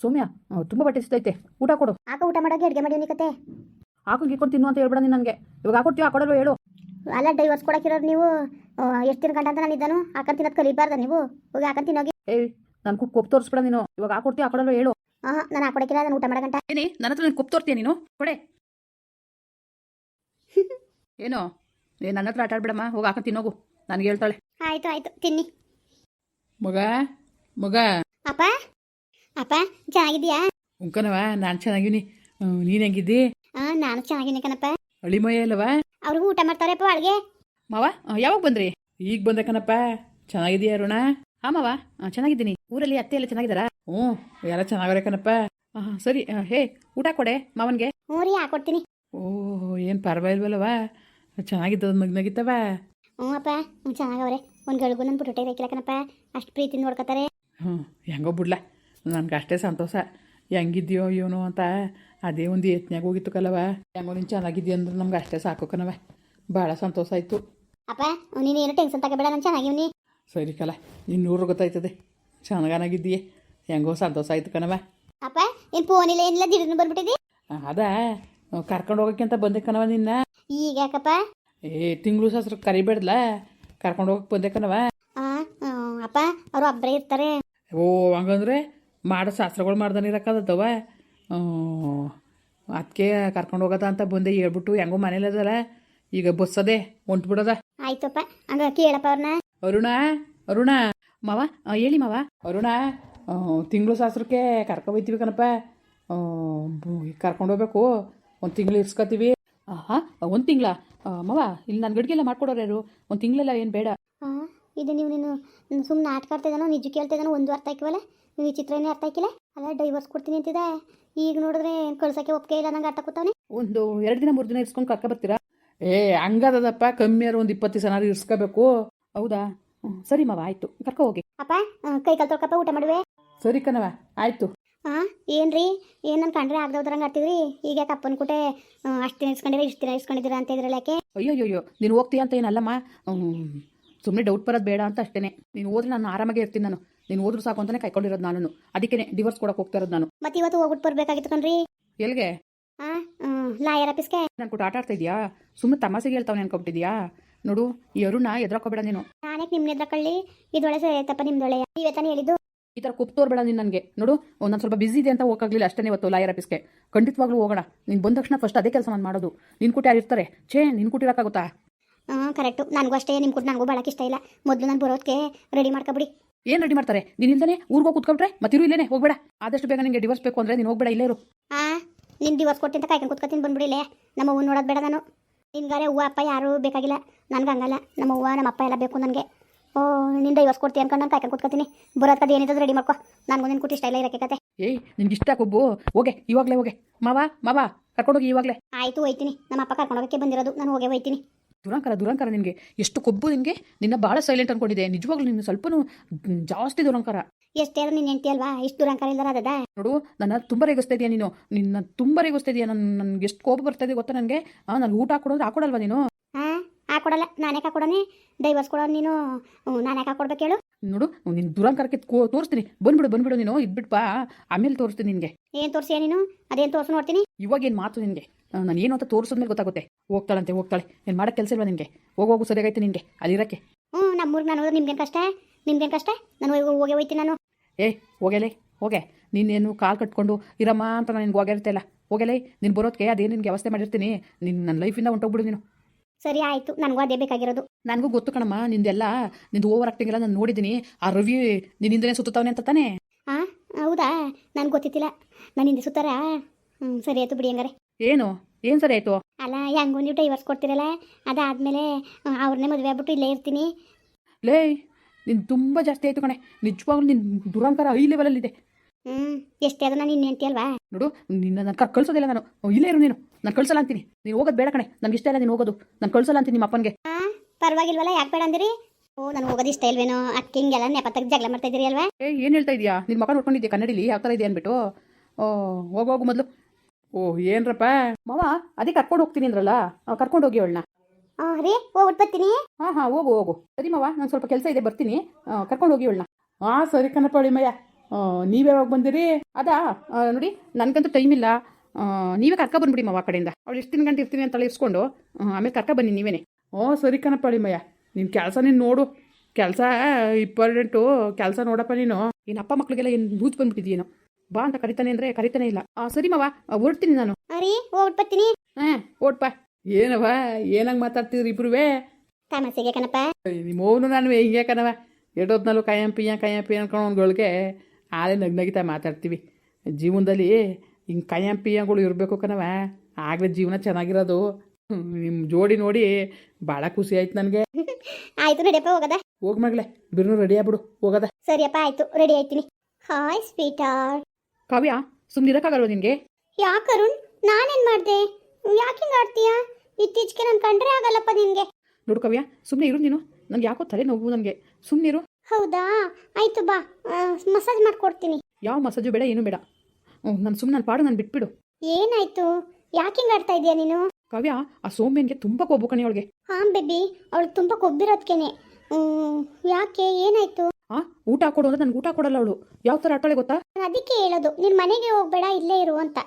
ಸೌಮ್ಯ ತುಂಬ ಬಟ್ಟೆ ಸುತ್ತೈತೆ ಊಟ ಕೊಡು. ಆಕ ಊಟ ಮಾಡೋಕೆ ಅಡುಗೆ ಮಾಡಿ ಕತೆ ಹಾಕೊಂಡು ಗೀಕೊಂಡು ತಿನ್ನು ಅಂತ ಹೇಳ್ಬೇಡ ನೀನು ನನಗೆ. ಇವಾಗ ಹಾಕೊಡ್ತೀವಿ ಹಾಕೊಡಲ್ವ ಹೇಳು. ಅಲ್ಲ ಡೈವರ್ಸ್ ಕೊಡಕ್ಕಿರೋರು ನೀವು ಎಷ್ಟು ತಿನ್ಕಂಡ ಅಂತ ನಾನು ಇದ್ದಾನು ಹಾಕೊಂಡು ತಿನ್ನೋದು ಕಲಿಬಾರ್ದ ನೀವು? ಹೋಗಿ ಹಾಕೊಂಡು ತಿನ್ನೋಗಿ. ಏಯ್ ನಾನು ಕೊಪ್ಪು ತೋರಿಸ್ಬೇಡ ನೀನು. ಇವಾಗ ಹಾಕೊಡ್ತೀವಿ ಹಾಕೊಡಲ್ವ ಹೇಳು. ಹಾಂ ನಾನು ಹಾಕೊಡಕ್ಕಿಲ್ಲ ನಾನು ಊಟ ಮಾಡಕಂಟ ಏನಿ ನನ್ನ ಹತ್ರ ನೀನು ಕೊಪ್ಪು ತೋರ್ತೀಯ ನೀನು? ಕೊಡೆ. ಏನೋ ಏ ನನ್ನ ಹತ್ರ ಆಟ ಆಡ್ಬೇಡಮ್ಮ. ಹೋಗಿ ಹಾಕೊಂಡು ತಿನ್ನೋಗು. ನನಗೆ ಹೇಳ್ತಾಳೆ. ಆಯ್ತು ಆಯ್ತು ತಿನ್ನಿ. ಮಗ ಮಗ. ಅಪ್ಪ? ಅಪ್ಪ ಚೆನ್ನಾಗಿದ್ಯಾ ಉಂಕನವ ನಾನು ಚೆನ್ನಾಗಿನಿ ನೀನು ಹೆಂಗಿದ್ದಿ? ನಾನು ಚೆನ್ನಾಗಿನಿ ಕಣಪ್ಪ. ಅಳಿಮಯ ಅಲ್ಲವಾ? ಅವ್ರಿಗೂ ಊಟ ಮಾಡ್ತಾರಪ್ಪ ಅಳಿಗೆ. ಮಾವ ಯಾವಾಗ ಬಂದ್ರಿ? ಈಗ ಬಂದೆ ಕಣಪ್ಪ. ಚೆನ್ನಾಗಿದ್ಯಾ ಅರುಣ? ಹಾ ಮಾವ ಚೆನ್ನಾಗಿದ್ದೀನಿ. ಊರಲ್ಲಿ ಅತ್ತೆ ಎಲ್ಲ ಚೆನ್ನಾಗಿದಾರ ಹ್ಞೂ ಎಲ್ಲ ಚೆನ್ನಾಗವ್ರೆ ಕಣಪ್ಪ. ಸರಿ ಹೇ ಊಟ ಕೊಡೆ ಮಾವನ್ಗೆ? ಹ್ಞೂ ರೀ ಹಾಕೊಡ್ತೀನಿ ಓ ಏನು ಪರವಾಗಿಲ್ವಲ್ಲವ? ಚೆನ್ನಾಗಿದ್ದದ ಮಗ್ನಾಗಿತ್ತವ ಹ್ಞೂ ಅಪ್ಪ ಚೆನ್ನಾಗವ್ರೆ. ಒಂದು ಗಳಿಗೂ ನನ್ನ ಪುಟೋಟೆ ಬೇಕಿಲ್ಲ ಕಣಪ್ಪ. ಅಷ್ಟು ಪ್ರೀತಿ ನೋಡ್ಕೊತಾರೆ. ಹ್ಞೂ ಹೆಂಗೋ ಬಿಡ್ಲ. ನನಗೆ ಅಷ್ಟೇ ಸಂತೋಷ. ಹೆಂಗಿದ್ಯೋ ಏನೋ ಅಂತ ಅದೇ ಒಂದು ಯತ್ನಾಗ ಹೋಗಿತ್ತು ಕಲವ ಹೆಂಗೋ ನೀನು ಚೆನ್ನಾಗಿದ್ಯ ಅಂದ್ರೆ ನಮ್ಗೆ ಅಷ್ಟೇ ಸಾಕು ಕಣವ ಭಾಳ ಸಂತೋಷ ಆಯಿತು. ಅಪ್ಪ ನೀನು ಏನು ಟೆನ್ಷನ್ ತಗೋಬೇಡ ನಾನು ಚೆನ್ನಾಗಿವ್ನಿ ಸರಿ ಕಲ ಇನ್ನೂರು ಗೊತ್ತಾಯ್ತದೆ. ಚೆನ್ನಾಗಿದ್ದೀಯೇ ಹೆಂಗೋ ಸಂತೋಷ ಆಯ್ತು ಕಣವ ಅಪ್ಪ ಏನು ಫೋನಿಲ್ಲ ಏನಿಲ್ಲ ದಿಢೀರ್ನ ಬಂದ್ಬಿಟ್ಟಿದ್ದಿ ಅದ? ಕರ್ಕೊಂಡು ಹೋಗೋಕ್ಕಿಂತ ಬಂದೆ ಕಣವ ನಿನ್ನ. ಈಗ ಯಾಕಪ್ಪ? ಏ ತಿಂಗಳು ಸಸ್ರು ಕರಿಬೇಡ್ಲ? ಕರ್ಕೊಂಡು ಹೋಗಕ್ಕೆ ಬಂದೆ ಕಣವ ಅಪ್ಪ ಅವರು ಒಬ್ಬರೇ ಇರ್ತಾರೆ. ಓ ಹಂಗಂದ್ರೆ ಮಾಡೋ ಶಾಸ್ತ್ರಗಳು ಮಾಡ್ದಾನೆ ಇರಕ್ಕದತ್ತವ ಅದಕ್ಕೆ ಕರ್ಕೊಂಡು ಹೋಗದ ಅಂತ ಬಂದೆ ಹೇಳ್ಬಿಟ್ಟು ಹೆಂಗೋ ಮನೇಲಿ ಅದಲ್ಲ ಈಗ ಬಸ್ಸದೆ ಹೊಂಟ್ಬಿಡದ. ಆಯ್ತಪ್ಪ ಹಂಗ ಕೇಳಪ್ಪ ಅವ್ರನ್ನ ಅರುಣ ಅರುಣ. ಮಾವ ಹೇಳಿ ಮಾವ. ಅರುಣ ತಿಂಗಳು ಶಾಸ್ತ್ರಕ್ಕೆ ಕರ್ಕೊ ಹೋಯ್ತೀವಿ ಕಣಪ್ಪ. ಕರ್ಕೊಂಡು ಹೋಗ್ಬೇಕು. ಒಂದು ತಿಂಗಳು ಇರ್ಸ್ಕೊತೀವಿ. ಹಾಂ ಒಂದು ತಿಂಗಳ? ಮಾವ ಇಲ್ಲಿ ನನ್ನ ಗಡಿಗೆಲ್ಲ ಮಾಡ್ಕೊಡೋರು ಯಾರು? ಒಂದು ತಿಂಗಳೆಲ್ಲ ಏನು ಬೇಡ. ಇದು ನೀವು ನೀನು ಸುಮ್ಮನೆ ಆಟ ಆಡ್ತಾ ಇದ್ದಾನೋ ನಿಜ ಕೇಳ್ತಾ ಇದ್ದಾನೋ ಒಂದು ಅರ್ಥ ಆಯ್ಕಿವಲ್ಲ ನೀವು ಈ ಚಿತ್ರನೇ ಅರ್ಥ ಆಯ್ಕಿಲ್ಲ? ಅಲ್ಲ ಡೈವರ್ಸ್ ಕೊಡ್ತೀನಿ ಅಂತಿದೆ ಈಗ ನೋಡಿದ್ರೆ ಕಳ್ಸೋಕ್ಕೆ ಒಪ್ಪಿಗೆ ಇಲ್ಲ ನಂಗೆ ಅರ್ಥ ಕೂತಾನೆ ಒಂದು ಎರಡು ದಿನ ಮೂರು ದಿನ ಇರ್ಸ್ಕೊಂಡು ಕರ್ಕೊ ಬರ್ತೀರಾ? ಏ ಹಂಗದಪ್ಪ ಕಮ್ಮಿ ಆರು ಒಂದು ಇಪ್ಪತ್ತು ದಿವಸ ಇರ್ಸ್ಕೋಬೇಕು. ಹೌದಾ? ಸರಿ ಮಾವ ಆಯ್ತು. ಕರ್ಕೊ ಹೋಗಿ. ಅಪ್ಪ ಕೈ ಕಾಲು ತೊಳ್ಕಪ್ಪ ಊಟ ಮಾಡುವೆ. ಸರಿ ಕಣವ ಆಯ್ತು. ಹಾಂ ಏನ್ರಿ? ಏನು ನನ್ ಕಂಡ್ರೆ ಆಡ್ತಿದ್ರಿ? ಈಗ ಯಾಕೆ ಅಪ್ಪನ ಕೂಟೆ ಅಷ್ಟು ದಿನ ಇಸ್ಕೊಂಡಿರ ಇಷ್ಟು ದಿನ ಇಸ್ಕೊಂಡಿದಿರ ಅಂತ ಇದ್ರಲ್ಲ ಯಾಕೆ? ಅಯ್ಯೋ ನೀನು ಹೋಗ್ತೀಯ ಅಂತ ಏನಲ್ಲಮ್ಮ? ಸುಮ್ಮನೆ ಡೌಟ್ ಬರೋದು ಬೇಡ ಅಂತ ಅಷ್ಟೇನೆ. ನೀನು ಹೋದ್ರೆ ನಾನು ಆರಾಮಾಗಿ ಇರ್ತೀನಿ ನಾನು. ನೀನು ಹೋದ್ರು ಸಾಕು ಅಂತಾನೆ ಕೈಕೊಂಡಿರೋದು ನಾನು ಅದಕ್ಕೆ ಡಿವೋರ್ಸ್ ಕೊಡಕ್ಕೆ ಹೋಗ್ತಾ ಇರೋದು ನಾನು. ಮತ್ತೆ ಇವತ್ತು ಹೋಗ್ಬಿಟ್ಟು ಬರ್ಬೇಕಾಗಿತ್ತು ಕಣ್ರಿ. ಎಲ್ಗೆ? ಲಾಯರ್ ಆಫೀಸ್ಗೆ. ನಾನು ಕೂಡ ಆಟ ಆಡ್ತಾ ಇದೆಯಾ ಸುಮ್ಮನೆ ತಮಾಸೆಗೆ ಹೇಳ್ತಾವನೆ ಅನ್ಕೊಬಿಟ್ಟಿದ್ಯಾ ನೋಡು ಈ ಅರುಣ ಎದ್ರಕೋಬೇಡ ನೀನು. ನಾನೇ ನಿಮ್ ಎದ್ರಕಳ್ಳಿ ಇದೊಳೆ ಸರಿ ಆಯ್ತಪ್ಪ ನಿಮ್ದೊಳೆ ನೀವೇ ತಾನೇ ಹೇಳಿದ್ದು. ಈ ತರ ಕುಪ್ ತೋರ್ಬೇಡ ನೀನು ನನಗೆ. ನೋಡು ನಾನು ಸ್ವಲ್ಪ ಬಿಸಿ ಇದೆ ಅಂತ ಹೋಗಾಗ್ಲಿಲ್ಲ ಅಷ್ಟೇ ಇವತ್ತು ಲಾಯರ್ ಆಫೀಸ್ಗೆ. ಖಂಡಿತವಾಗ್ಲೂ ಹೋಗೋಣ. ನೀನು ಬಂದ ತಕ್ಷಣ ಫಸ್ಟ್ ಅದೇ ಕೆಲಸ ನಾನು ಮಾಡೋದು. ನಿನ್ ಕೂಟ ಯಾರು ಇರ್ತಾರೆ? ಛೇ ನಿನ್ ಕುಟ್ಟಿರೋಕ್ಕಾಗುತ್ತಾ ಹಾಂ ಕರೆಕ್ಟ್ ನನಗೂ ಅಷ್ಟೇ ನಿಮ್ ಕೂಡ ನನಗೂ ಭಾಳಕ್ಕೆ ಇಷ್ಟ ಇಲ್ಲ. ಮೊದಲು ನಾನು ಬರೋದಕ್ಕೆ ರೆಡಿ ಮಾಡ್ಕೊಬಿಡಿ ಏನು ರೆಡಿ ಮಾಡ್ತಾರೆ? ನೀನು ಇಲ್ದೇ ಊರಿಗೆ ಕುತ್ಕೊಂಡ್ರೆ ಮತ್ತಿರು ಇಲ್ಲೇನೆ ಹೋಗ್ಬೇಡ. ಆದಷ್ಟು ಬೇಗ ನಿಂಗೆ ಡಿವೋರ್ಸ್ ಬೇಕು ಅಂದ್ರೆ ನೀನು ಹೋಗ್ಬೇಡ ಇಲ್ಲೇ ಇರು. ಹಾಂ ನಿನ್ನ ದಿವಸ ಕೊಟ್ಟಿಂತ ಕಾಯ್ಕೊಂಡು ಕುತ್ಕೊತೀನಿ ಬಂದ್ಬಿಡಿಲೆ. ನಮ್ಮ ಅವ್ವ ನೋಡೋದು ಬೇಡ ನಾನು. ನಿನ್ಗಾರೆ ಹೂವು ಅಪ್ಪ ಯಾರು ಬೇಕಾಗಿಲ್ಲ. ನನ್ಗೆ ಹಂಗಲ್ಲ. ನಮ್ಮ ಅವ್ವ ನಮ್ಮ ಅಪ್ಪ ಎಲ್ಲ ಬೇಕು ನನಗೆ. ಓ ನಿನ್ ಡಿವೋರ್ಸ್ ಕೊಡ್ತೀನಿ ಅನ್ಕೊಂಡು ನಾನು ಕಾಯ್ಕೊಂಡು ಕುತ್ಕೊತೀನಿ. ಬರೋದಕ್ಕೆ ಏನಿದ್ರು ರೆಡಿ ಮಾಡ್ಕೋ. ನಾನು ಮುಂದಿನ ಕುಟ್ಟಿ ಇಷ್ಟ ಇಲ್ಲ ಇರೋಕ್ಕೆ ಕತೆ ಏಯ್ ನಿಮ್ಗೆ ಇಷ್ಟ ಕೊಬ್ಬು? ಹೋಗೆ ಇವಾಗಲೇ ಹೋಗೆ. ಮಾವ ಮಾವ ಕರ್ಕೊಂಡೋಗಿ ಇವಾಗಲೇ. ಆಯಿತು ಹೋಯ್ತೀನಿ. ನಮ್ಮ ಅಪ್ಪ ಕರ್ಕೊಂಡೋಗಕ್ಕೆ ಬಂದಿರೋದು. ನಾನು ಹೋಗೇ ಹೋಯ್ತೀನಿ. ದುರಂಕಾರ ದುರಂಕರ ನಿನಗೆ. ಎಷ್ಟು ಕೊಬ್ಬು ನಿನಗೆ? ನಿನ್ನ ಭಾಳ ಸೈಲೆಂಟ್ ಅನ್ಕೊಂಡಿದೆ ನಿಜವಾಗ್ಲೂ ನಿನ್ನ ಸ್ವಲ್ಪನೂ ಜಾಸ್ತಿ ದುರಂಕಾರ. ಎಷ್ಟೇ ನಿನ್ನ ಹೆಂಡತಿ ಅಲ್ವಾ? ಇಷ್ಟು ದುರಂಕಾರ ಇಲ್ಲ ಅದದ? ನೋಡು ನನ್ನ ತುಂಬ ರೇಗಿಸ್ತಾ ಇದೆಯಾ ನೀನು. ನಿನ್ನ ತುಂಬ ರೇಗಿಸ್ತಾ ಇದೆಯಾ. ನನ್ನ ನನಗೆ ಎಷ್ಟು ಕೋಪ ಬರ್ತಾ ಇದೆ ಗೊತ್ತಾ ನನಗೆ? ನಾನು ಊಟ ಹಾಕೊಡೋದ್ರೆ ಹಾಕೊಡಲ್ವಾ ನೀನು? ಹಾಂ ಹಾಕೊಡಲ್ಲ. ನಾನೇ ಹಾಕೊಡೋನೆ? ಡೈವರ್ಸ್ ಕೊಡೋ ನೀನು. ನಾನೇ ಹಾಕೊಡ್ಬೇಕು ಹೇಳು? ನೋಡು ನಿನ್ ದುರಂಕಾರಕ್ಕೆ ತೋರಿಸ್ತೀನಿ. ಬಂದ್ಬಿಡು ಬಂದ್ಬಿಡು ನೀನು ಇದ್ಬಿಟ್ಪಾ ಆಮೇಲೆ ತೋರಿಸ್ತೀನಿ ನಿನಗೆ. ಏನು ತೋರಿಸಿಯ ನೀನು? ಅದೇನು ತೋರಿಸು ನೋಡ್ತೀನಿ? ಇವಾಗ ಏನು ಮಾತು ನಿನಗೆ? ನಾನು ಏನು ಅಂತ ತೋರಿಸಿದ್ಮೇಲೆ ಗೊತ್ತಾಗುತ್ತೆ. ಹೋಗ್ತಾಳಂತೆ ಹೋಗ್ತಾಳೆ. ಏನು ಮಾಡೋಕ್ಕೆ ಕೆಲಸ ಇಲ್ವಾ ನಿನಗೆ? ಹೋಗೋಗು ಸರಿಯಾಗೈತೆ ನಿನಗೆ. ಅಲ್ಲಿರೋಕ್ಕೆ ಹ್ಞೂ ನಮ್ಮೂರಿಗೆ ನಾನು ನಿಮ್ಗೇನು ಕಷ್ಟ? ನಿಮ್ಗೇನು ಕಷ್ಟ? ನಾನು ಹೋಗಿ ಹೋಗಿ ಹೋಯ್ತೀನಿ ನಾನು. ಏ ಹೋಗೇಲೇ ಹೋಗೆ. ನೀನೇನು ಕಾಲು ಕಟ್ಕೊಂಡು ಇರಮ್ಮ ಅಂತ ನಾನು ನಿನ್ಗೆ ಇಲ್ಲ ಹೋಗೆಲೆ ನೀನು ಬರೋದಕ್ಕೆ ಅದೇ ನಿನ್ಗೆ ವ್ಯವಸ್ಥೆ ಮಾಡಿರ್ತೀನಿ. ನಿನ್ನ ನನ್ನ ಲೈಫಿಂದ ಹೊಂಟೋಗ್ಬಿಡು ನೀನು. ಸರಿ ಆಯಿತು. ನನಗೂ ಅದೇ ಬೇಕಾಗಿರೋದು. ನನಗೂ ಗೊತ್ತು ಕಣಮ್ಮ ನಿಂದೆಲ್ಲ ನಿಂದು ಓವರ್ ಆಕ್ಟಿಂಗ್ ಎಲ್ಲ ನಾನು ನೋಡಿದ್ದೀನಿ. ಆ ರವಿ ನಿನ್ನಿಂದನೇ ಸುತ್ತವನೆ ಅಂತ ತಾನೇ? ಹಾಂ ಹೌದಾ? ನನಗೆ ಗೊತ್ತಿತ್ತಿಲ್ಲ ನಾನು ಹಿಂದೆ ಸುತ್ತಾರ? ಹ್ಞೂ ಸರಿ ಆಯ್ತು ಬಿಡಿ ಹಂಗಾರೆ. ಏನು? ಏನು ಸರಿ ಆಯ್ತು? ಅಲ್ಲ ಹೆಂಗೂ ನೀವು ಡೈವರ್ಸ್ ಕೊಡ್ತೀರಲ್ಲ ಅದಾದಮೇಲೆ ಅವ್ರನ್ನೇ ಮದುವೆ ಆಗ್ಬಿಟ್ಟು ಇಲ್ಲೇ ಇರ್ತೀನಿ. ಲೇ ನಿನ್ ತುಂಬ ಜಾಸ್ತಿ ಆಯ್ತು ಕಣೆ. ನಿಜವಾಗ್ಲೂ ನಿನ್ನ ದುರಂಕಾರ ಐ ಲೆವೆಲಲ್ಲಿದೆ ಹ್ಞೂ ಎಷ್ಟೇ ಅದು ನಾನು ಇನ್ನೆಂತಿ ಅಲ್ವಾ ನೋಡು ನಿನ್ನ ನಾನು ಕರ್ ಕಳ್ಸೋದಿಲ್ಲ ನಾನು. ಇಲ್ಲೇ ಇರು ನೀನು. ನಾನು ಕಳ್ಸಲ್ಲ ಅಂತೀನಿ. ನೀನು ಹೋಗೋದು ಬೇಡ ಕಣೆ. ನನಗೆ ಇಷ್ಟ ಇಲ್ಲ ನೀನು ಹೋಗೋದು. ನಾನು ಕಳ್ಸಲ್ಲ ಅಂತೀನಿ ನಿಮ್ಮ ಅಪ್ಪನಿಗೆ. ಹಾಂ ಪರವಾಗಿಲ್ವಲ್ಲ ಯಾಕೆ ಬೇಡ ಅಂದಿರಿ? ಓ ನಾನು ಹೋಗೋದು ಇಷ್ಟ ಇಲ್ವೇನೋ ಅಕ್ಕಿ ಹಿಂಗೆಲ್ಲ ನೆಪತ್ತಾಗ ಜಗಳ ಮಾಡ್ತಾ ಇದ್ದೀರಿ ಅಲ್ವಾ? ಏ ಏನು ಹೇಳ್ತಾ ಇದೀಯಾ? ನಿನ್ ಮಗ ನೋಡ್ಕೊಂಡಿದ್ಯಾ ಕನ್ನಡಿಲಿ? ಯಾವ ಥರ ಇದೆ ಅಂದ್ಬಿಟ್ಟು. ಓ ಹೋಗೋಗು ಮೊದಲು. ಓ ಏನ್ರಪ್ಪ? ಮಾವ ಅದೇ ಕರ್ಕೊಂಡು ಹೋಗ್ತೀನಿ ಅಂದ್ರಲ್ಲ? ಕರ್ಕೊಂಡು ಹೋಗಿ ಅವಳನ್ನ. ಹಾಂ ರೀ ಹೋಗ್ಬಿಟ್ಟು ಬರ್ತೀನಿ. ಹಾಂ ಹಾಂ ಹೋಗು ಹೋಗು. ಸರಿ ಮಾವ ನಾನು ಸ್ವಲ್ಪ ಕೆಲಸ ಇದೆ ಬರ್ತೀನಿ. ಕರ್ಕೊಂಡು ಹೋಗಿ ಅವಳನ್ನ. ಹಾಂ ಸರಿ ಕಣಪ್ಪ ಅಳಿಮಯ್ಯ. ನೀವು ಯಾವಾಗ ಬಂದಿರಿ? ಅದಾ ಆ, ನೋಡಿ ನನಗಂತೂ ಟೈಮ್ ಇಲ್ಲ. ಆ, ನೀವೇ ಕರ್ಕ ಬಂದ್ಬಿಡಿ ಮಾವ ಆ ಕಡೆಯಿಂದ. ಅವಳು ಎಷ್ಟು ದಿನ ಗಂಟೆ ಇರ್ತೀನಿ ಅಂತ ಇಸ್ಕೊಂಡು ಆಮೇಲೆ ಕರ್ಕ ಬನ್ನಿ ನೀವೇನೆ. ಓ ಸರಿ ಕಣಪ್ಪ ಅಳಿಮಯ್ಯ. ನಿನ್ನ ಕೆಲಸ ನೀನು ನೋಡು. ಕೆಲಸ ಇಂಪಾರ್ಟೆಂಟು ಕೆಲಸ ನೋಡಪ್ಪ ನೀನು. ನಿನ್ನ ಅಪ್ಪ ಮಕ್ಳಿಗೆಲ್ಲ ಏನು ಬೂತ್ ಬಂದ್ಬಿಟ್ಟಿದ್ಯೇನೋ. ಬಾ ಅಂತ ಕರಿತಾನೆ ಅಂದರೆ ಕರಿತಾನೆ ಇಲ್ಲ. ಆ, ಸರಿ ಮಾವ ಓಡ್ತೀನಿ ಹೊರಡ್ತೀನಿ ನಾನು. ಅರಿ ಹೋಗ್ಬಿಡ್ತೀನಿ ಹಾಂ ಓಡ್ಪ ಏನವ ಏನಂಗೆ ಮಾತಾಡ್ತಿದ್ರಿ ಇಬ್ಬರುವೇ ತಾಮಸಿಗೆ ಕಣಪ್ಪ. ನಿಮ್ಮ ಓನು ನಾನು ಹಿಂಗೆ ಕಣವ ಎಡೋದ್ನಲ್ಲೂ ಕಾಯಂ ಪಿಯ ಕಾಯಂ ಪಿಯ ಅನ್ಕೊಂಡ್ಗಳಿಗೆ ಆಲೇ ನಗ್ನಗಿತಾ ಮಾತಾಡ್ತೀವಿ. ಜೀವನದಲ್ಲಿ ಹಿಂಗೆ ಕಾಯಂ ಪಿಯಗಳು ಇರಬೇಕು ಕಣವ ಆಗಲೇ ಜೀವನ ಚೆನ್ನಾಗಿರೋದು. ನಿಮ್ಮ ಜೋಡಿ ನೋಡಿ ಭಾಳ ಖುಷಿ ಆಯ್ತು ನನಗೆ. ಆಯ್ತು ರೆಡಿಯಪ್ಪ ಹೋಗದ? ಹೋಗ್ ಮಗ್ಲೆ ಬಿರ್ನು ರೆಡಿ ಆಗ್ಬಿಡು ಹೋಗದ. ಸರಿಯಪ್ಪ ಆಯ್ತು ರೆಡಿ ಆಯ್ತೀನಿ. ಹಾಯ್ ಸ್ವೀಟಾರ್ ಕಾವ್ಯ ಸುಮ್ಮನೆ ನಿನ್ಗೆ? ಯಾಕೆ ಅರುಣ್? ನಾನೇನ್ ಮಾಡ್ದೆ? ಯಾಕೆ ಹಿಂಗೆ ಆಡ್ತೀಯಾ? ಇತ್ತೀಚೆಗೆ ನಾನು ಕಂಡ್ರೆ ಆಗಲ್ಲಪ್ಪ ನಿನಗೆ. ನೋಡು ಕವ್ಯ ಸುಮ್ಮನೆ ಇರು ನೀನು. ನನಗೆ ಯಾಕೋ ತಲೆ ನೋವು ನನಗೆ. ಸುಮ್ನಿರು ಹೌದಾ? ಆಯ್ತು ಬಾ ಮಸಾಜ್ ಮಾಡ್ಕೊಡ್ತೀನಿ. ಯಾವ ಮಸಾಜು ಬೇಡ ಏನು ಬೇಡ. ಹ್ಞೂ ನಾನು ಸುಮ್ಮನೆ ನಾನು ಪಾಡು ನಾನು ಬಿಟ್ಬಿಡು. ಏನಾಯ್ತು? ಯಾಕೆ ಹಿಂಗೆ ಆಡ್ತಾ ಇದೀಯ ನೀನು? ಕಾವ್ಯ ಆ ಸೋಮ್ಯನ್ಗೆ ತುಂಬ ಕೊಬ್ಬು ಕಣೆ ಅವಳಿಗೆ. ಹಾಂ ಬೇಬಿ ಅವಳು ತುಂಬ ಕೊಬ್ಬಿರೋದ್ಕೇನೆ ಯಾಕೆ ಏನಾಯ್ತು? ಆ ಊಟ ಕೊಡು ಅಂದ್ರೆ ನನ್ಗೆ ಊಟ ಕೊಡಲ್ಲ ಅವಳು. ಯಾವ ಥರ ಆಟಾಳೆ ಗೊತ್ತಾ? ನಾನ್ ಅದಕ್ಕೆ ಹೇಳೋದು ನಿನ್ನ ಮನೆಗೆ ಹೋಗ್ಬೇಡ ಇಲ್ಲೇ ಇರು ಅಂತ.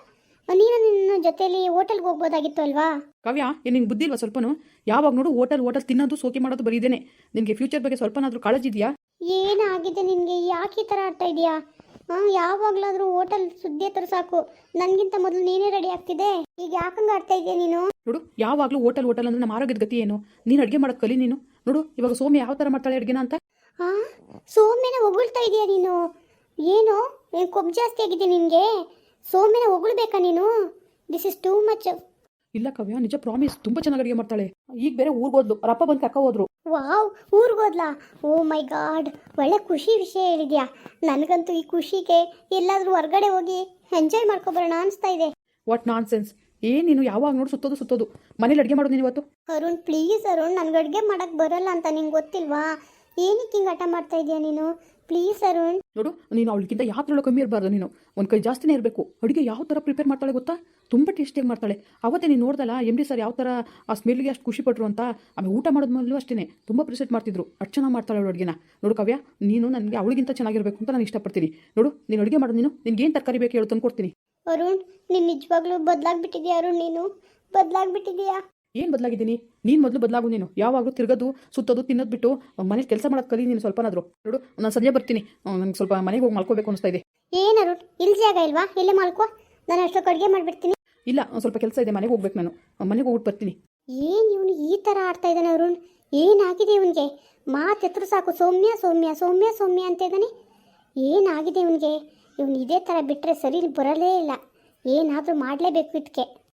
ನೀನು ನಿನ್ನ ಜೊತೆಲಿ ಹೋಟೆಲ್ಗೆ ಹೋಗ್ಬೋದಾಗಿತ್ತು ಅಲ್ವಾ? ಕಾವ್ಯ ಏನು ನಿಂಗೆ ಬುದ್ಧಿ ಇಲ್ವಾ ಸ್ವಲ್ಪನು? ಯಾವಾಗ ನೋಡು ಹೋಟೆಲ್ ಹೋಟೆಲ್ ತಿನ್ನೋದು ಸೋಕೆ ಮಾಡೋದು ಬರೀದೇನೆ. ನಿನಗೆ ಫ್ಯೂಚರ್ ಬಗ್ಗೆ ಸ್ವಲ್ಪನಾದರೂ ಕಾಳಜಿ ಇದೆಯಾ? ಏನಾಗಿದೆ ನಿನಗೆ? ಯಾಕೆ ಈ ಥರ ಆಡ್ತಾ ಇದೀಯಾ? ಹಾಂ ಯಾವಾಗಲಾದರೂ ಹೋಟೆಲ್ ಸುದ್ದಿ ಹತ್ರ ಸಾಕು. ನನಗಿಂತ ಮೊದಲು ನೀನೇ ರೆಡಿ ಆಗ್ತಿದೆ ಈಗ ಯಾಕಂಗೆ ಆಡ್ತಾ ಇದೆಯಾ ನೀನು? ನೋಡು ಯಾವಾಗಲೂ ಹೋಟೆಲ್ ಹೋಟೆಲ್ ಅಂದ್ರೆ ನಮ್ಮ ಆರೋಗ್ಯದ ಗತಿ ಏನು? ನೀನು ಅಡುಗೆ ಮಾಡೋದು ಕಲಿ ನೀನು. ನೋಡು ಇವಾಗ ಸೋಮ್ಯ ಯಾವ ಥರ ಮಾಡ್ತಾಳೆ ಅಡುಗೆನ ಅಂತ? ಹಾಂ ಸೋಮ್ಯನ ಹೊಗಳ್ತಾ ಇದೆಯಾ ನೀನು? ಏನು? ಏನು ಕೊಬ್ಬು ಜಾಸ್ತಿ ಆಗಿದೆ ನಿನಗೆ? ಸೋಮ್ಯನ ಹೊಗಳ್ಬೇಕಾ ನೀನು? ದಿಸ್ ಇಸ್ ಟೂ ಮಚ್ ಇಲ್ಲ ಕವ್ಯ ನಿಜ ಪ್ರಾಮಿಸ್ ತುಂಬಾ ಚೆನ್ನಾಗಿ ಅಡುಗೆ ಮಾಡ್ತಾಳೆ. ಈಗ ಬೇರೆ ಊರಿಗೆ ಹೋದ್ಲು ಅವ್ರ ಅಪ್ಪ ಬಂದು ಕಕ್ಕ ಹೋದ್ರು. ವಾವ್ ಊರಿಗೋದ್ಲಾ ಓ ಮೈ ಗಾಡ್ ಒಳ್ಳೆ ಖುಷಿ ವಿಷಯ ಹೇಳಿದ್ಯಾ? ನನಗಂತೂ ಈ ಖುಷಿಗೆ ಎಲ್ಲಾದರೂ ಹೊರ್ಗಡೆ ಹೋಗಿ ಎಂಜಾಯ್ ಮಾಡ್ಕೊಬರೋಣ ಅನಿಸ್ತಾ ಇದೆ. ವಾಟ್ ನಾನ್ ಸೆನ್ಸ್ ಏನು ನೀನು ಯಾವಾಗ ನೋಡು ಸುತ್ತೋದು ಸುತ್ತೋದು. ಮನೇಲಿ ಅಡುಗೆ ಮಾಡೋದು ನೀನು ಇವತ್ತು? ಅರುಣ್ ಪ್ಲೀಸ್ ಅರುಣ್ ನನಗೆ ಅಡುಗೆ ಮಾಡಕ್ ಬರಲ್ಲ ಅಂತ ನಿಂಗೆ ಗೊತ್ತಿಲ್ವಾ? ಏನಕ್ಕೆ ಹಿಂಗೆ ಹಠ ಮಾಡ್ತಾ ಇದೀಯ ನೀನು? ಪ್ಲೀಸ್ ಅರುಣ್ ನೋಡು ನೀನು ಅವಳಿಗಿಂತ ಯಾವ್ದ್ರೊಳಗೆ ಕಮ್ಮಿ ಇರಬಾರ್ದು ನೀನು? ಒಂದು ಕೈ ಜಾಸ್ತಿನೇ ಇರಬೇಕು. ಅಡುಗೆ ಯಾವ ಥರ ಪ್ರಿಪೇರ್ ಮಾಡ್ತಾಳೆ ಗೊತ್ತಾ? ತುಂಬ ಟೇಸ್ಟಿಯಾಗಿ ಮಾಡ್ತಾಳೆ. ಅವತ್ತೇ ನೀನು ನೋಡ್ದಲ್ಲ ಎಂ ಡಿ ಸರ್ ಯಾವ ಥರ ಆ ಸ್ಮೆಲ್ಗೆ ಅಷ್ಟು ಖುಷಿ ಪಟ್ಟರು ಅಂತ ಆಮೇಲೆ ಊಟ ಮಾಡೋದ್ಮೇಲೂ ಅಷ್ಟೇ ತುಂಬ ಪ್ರಿಸೆಟ್ ಮಾಡ್ತಿದ್ರು. ಅಷ್ಟು ಚೆನ್ನಾಗಿ ಮಾಡ್ತಾಳೆ ಅವಳು ಅಡುಗೆನ. ನೋಡು ಕವ್ಯ ನೀನು ನನಗೆ ಅವಳಿಗಿಂತ ಚೆನ್ನಾಗಿರಬೇಕು ಅಂತ ನಾನು ಇಷ್ಟಪಡ್ತೀನಿ. ನೋಡು ನೀನು ಅಡುಗೆ ಮಾಡೋದು ನೀನು ನಿನ್ಗೆ ಏನು ತರಕಾರಿ ಬೇಕು ಹೇಳು ತಂದ್ಕೊಡ್ತೀನಿ. ಅರುಣ್ ನೀನು ನಿಜವಾಗ್ಲೂ ಬದಲಾಗ್ಬಿಟ್ಟಿದ್ಯಾ ಅರುಣ್ ನೀನು? ಬದಲಾಗ್ಬಿಟ್ಟಿದ್ಯಾ? ಏನು ಬದಲಾಗಿದ್ದೀನಿ? ನೀನು ಮೊದಲು ಬದಲಾಗು ನೀನು. ಯಾವಾಗಲೂ ತಿರ್ಗೋದು ಸುತ್ತೋದು ತಿನ್ನೋದು ಬಿಟ್ಟು ಮನೇಲಿ ಕೆಲಸ ಮಾಡೋದು ಕಲಿ ನೀನು ಸ್ವಲ್ಪನಾದರೂ. ನೋಡು ನಾನು ಸಂಜೆ ಬರ್ತೀನಿ. ನನಗೆ ಸ್ವಲ್ಪ ಮನೆಗೆ ಹೋಗಿ ಮಲ್ಕೋಬೇಕು ಅನಿಸ್ತಾ ಇದೆ. ಏನು ಅರುಣ್? ಇಲ್ಲಿ ಜಾಗ ಇಲ್ವಾ? ಇಲ್ಲೇ ಮಲ್ಕೋ. ನಾನು ಅಷ್ಟೊಕ್ಕೆ ಅಡುಗೆ ಮಾಡಿಬಿಡ್ತೀನಿ. ಇಲ್ಲ ಸ್ವಲ್ಪ ಕೆಲಸ ಇದೆ. ಮನೆಗೆ ಹೋಗ್ಬೇಕು ನಾನು. ಮನೆಗೆ ಹೋಗ್ಬಿಟ್ಟು ಬರ್ತೀನಿ. ಏನು ಇವನು ಈ ಥರ ಆಡ್ತಾ ಇದ್ದಾನೆ ಅರುಣ್? ಏನಾಗಿದೆ ಇವನಿಗೆ? ಮಾತೆತ್ತರು ಸಾಕು. ಸೌಮ್ಯ ಸೌಮ್ಯ ಸೌಮ್ಯ ಸೌಮ್ಯ ಅಂತ ಇದ್ದಾನೆ. ಏನಾಗಿದೆ ಇವನಿಗೆ? ಇವನು ಇದೇ ಥರ ಬಿಟ್ಟರೆ ಸರಿ ಬರಲೇ ಇಲ್ಲ. ಏನಾದರೂ ಮಾಡಲೇಬೇಕು ಇದಕ್ಕೆ